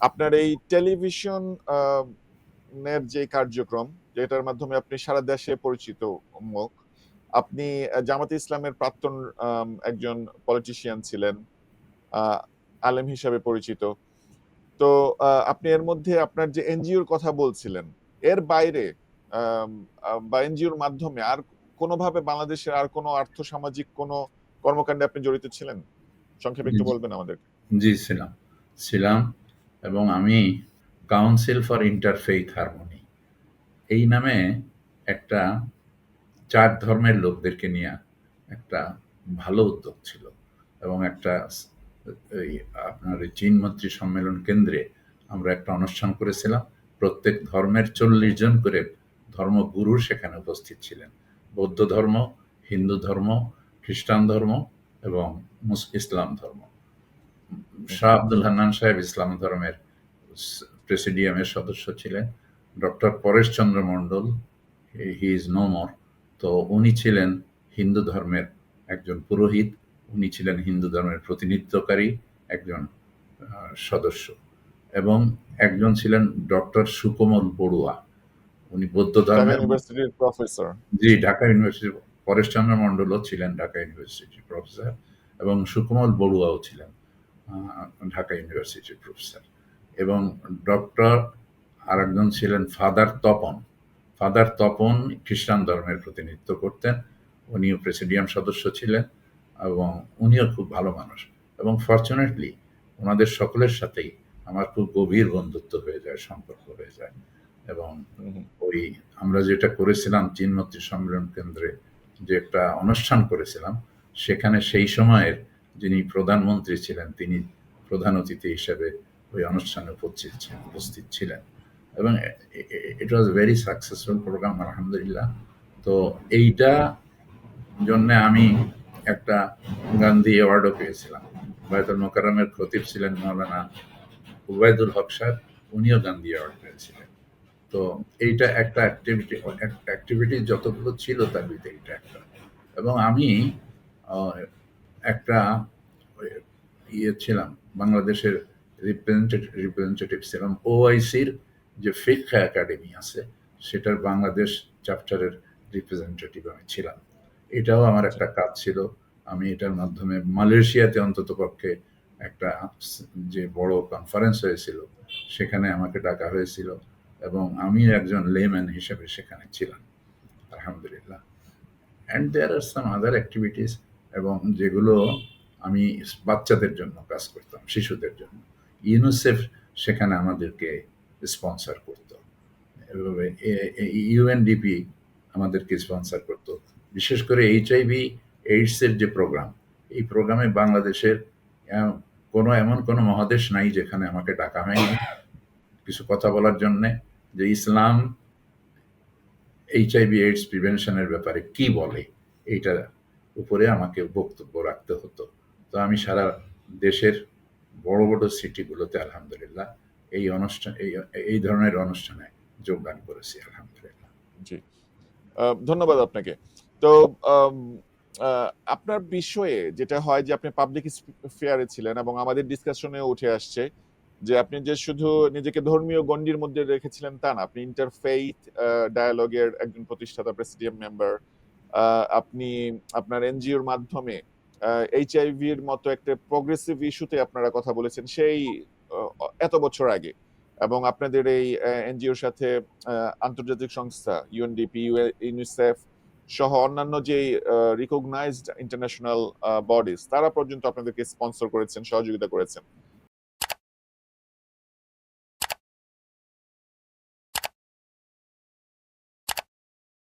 আপনার এই টেলিভিশন নের যে কার্যক্রম যেটার মাধ্যমে আপনি সারা দেশে পরিচিত মুখ আপনি জামাতে ইসলামের প্রাক্তন একজন পলিটিশিয়ান ছিলেন আলেম হিসাবে পরিচিত। তো আপনি এর মধ্যে আপনার যে এনজিওর কথা বলছিলেন এর বাইরে বা এনজিওর মাধ্যমে আর কোনোভাবে বাংলাদেশের আর কোনো আর্থ সামাজিক কোনো কর্মকাণ্ডে আপনি জড়িত ছিলেন? সংক্ষেপে একটু বলবেন আমাদের জি ছিলাম। ছিলাম। এবং আমি কাউন্সিল ফর ইন্টারফেইথ হারমোনি এই নামে একটা চার ধর্মের লোকদেরকে নিয়ে একটা ভালো উদ্যোগ ছিল এবং একটা এই আপনার এই চীন মন্ত্রী সম্মেলন কেন্দ্রে আমরা একটা অনুষ্ঠান করেছিলাম। প্রত্যেক ধর্মের চল্লিশ জন করে ধর্মগুরু সেখানে উপস্থিত ছিলেন। বৌদ্ধ ধর্ম, হিন্দু ধর্ম, খ্রিস্টান ধর্ম এবং ইসলাম ধর্ম। শাহ আব্দুল হান্নান সাহেব ইসলাম ধর্মের প্রেসিডিয়ামের সদস্য ছিলেন। Doctor Paresh Chandra Mondal he is no more. তো উনি ছিলেন হিন্দু ধর্মের একজন পুরোহিত উনি ছিলেন হিন্দু ধর্মের প্রতিনিধিত্বকারী একজন সদস্য। এবং একজন ছিলেন ডক্টর সুকোমল বড়ুয়া। উনি বৌদ্ধ ধর্মের প্রফেসর। জি ঢাকা ইউনিভার্সিটি পরেশচন্দ্র মণ্ডলও ছিলেন ঢাকা ইউনিভার্সিটির প্রফেসর এবং সুকুমল বড়ুয়াও ছিলেন। ঢাকা ইউনিভার্সিটির প্রফেসর। এবং ডক্টর আরেকজন ছিলেন ফাদার তপন। ফাদার তপন খ্রিস্টান ধর্মের প্রতিনিধিত্ব করতেন। উনিও প্রেসিডিয়াম সদস্য ছিলেন এবং উনিও খুব ভালো মানুষ। এবং ফর্চুনেটলি ওনাদের সকলের সাথেই আমার খুব গভীর বন্ধুত্ব হয়ে যায় সম্পর্ক হয়ে যায়। এবং ওই আমরা যেটা করেছিলাম চীনমন্ত্রী সম্মেলন কেন্দ্রে যে একটা অনুষ্ঠান করেছিলাম সেখানে সেই সময়ের যিনি প্রধানমন্ত্রী ছিলেন, তিনি প্রধান অতিথি হিসেবে ওই অনুষ্ঠানে উপস্থিত ছিলেন উপস্থিত ছিলেন। এবং it was very successful program আলহামদুলিল্লাহ। তো এইটা জন্য আমি একটা গান্ধী অ্যাওয়ার্ডও পেয়েছিলাম। বায়তুল মোকাররমের খতিব ছিলেন মৌলানা উবায়দুল হক সাহেব, উনিও গান্ধী অ্যাওয়ার্ড পেয়েছিলেন। তো এইটা একটা অ্যাক্টিভিটি অ্যাক্টিভিটি যতগুলো ছিল তার ভিতরে এটা একটা। এবং আমি একটা ইয়ে ছিলাম, বাংলাদেশের রিপ্রেজেন্টেটিভ রিপ্রেজেন্টেটিভ ছিলাম। ওআইসির যে ফিকহা একাডেমি আছে, সেটার বাংলাদেশ চ্যাপ্টারের রিপ্রেজেন্টেটিভ আমি ছিলাম। এটাও আমার একটা কাজ ছিল। আমি এটার মাধ্যমে মালয়েশিয়াতে অন্তত পক্ষে একটা যে বড় কনফারেন্স হয়েছিল, সেখানে আমাকে ডাকা হয়েছিল এবং আমি একজন লেম্যান হিসেবে সেখানে ছিলাম। আলহামদুলিল্লাহ। And there R some other activities এবং যেগুলো আমি বাচ্চাদের জন্য কাজ করতাম, শিশুদের জন্য। ইউনিসেফ সেখানে আমাদেরকে স্পন্সর করত। এভাবে ইউএনডিপি আমাদেরকে স্পন্সর করত। বিশেষ করে এইচআইভি এইডসের যে প্রোগ্রাম এই প্রোগ্রামে বাংলাদেশের কোনো এমন কোনো মহাদেশ নাই যেখানে আমাকে ডাকা হয়নি। কিছু কথা বলার জন্যে যে ইসলাম এইচআইভি এইডস প্রিভেনশনের ব্যাপারে কি বলে এইটার উপরে আমাকে বক্তব্য রাখতে হতো। তো আমি সারা দেশের বড় বড় সিটিগুলোতে আলহামদুলিল্লাহ এই অনুষ্ঠান, এই এই ধরনের অনুষ্ঠানে যোগদান করেছি আলহামদুলিল্লাহ। জি। ধন্যবাদ আপনাকে। তো আপনার বিষয়ে যেটা হয় যে আপনি পাবলিক ফেয়ারে ছিলেন এবং আমাদের ডিসকাশনে উঠে আসছে যে আপনি যে শুধু নিজেকে ধর্মীয় গণ্ডির মধ্যে রেখেছিলেন তা না, আপনি ইন্টারফেইথ ডায়ালগের একজন প্রতিষ্ঠাতা প্রেসিডিয়াম মেম্বার আপনি আপনার এনজিওর মাধ্যমে এইচআইভির মতো একটা প্রগ্রেসিভ ইস্যুতে আপনারা কথা বলেছেন সেই এত বছর আগে। এবং আপনাদের এই এনজিওর সাথে আন্তর্জাতিক সংস্থা ইউএনডিপি ইউনিসেফ সহ অন্যান্য যে রিকগনাইজড ইন্টারন্যাশনাল বডিজ তারা পর্যন্ত আপনাদেরকে স্পন্সর করেছেন, সহযোগিতা করেছেন।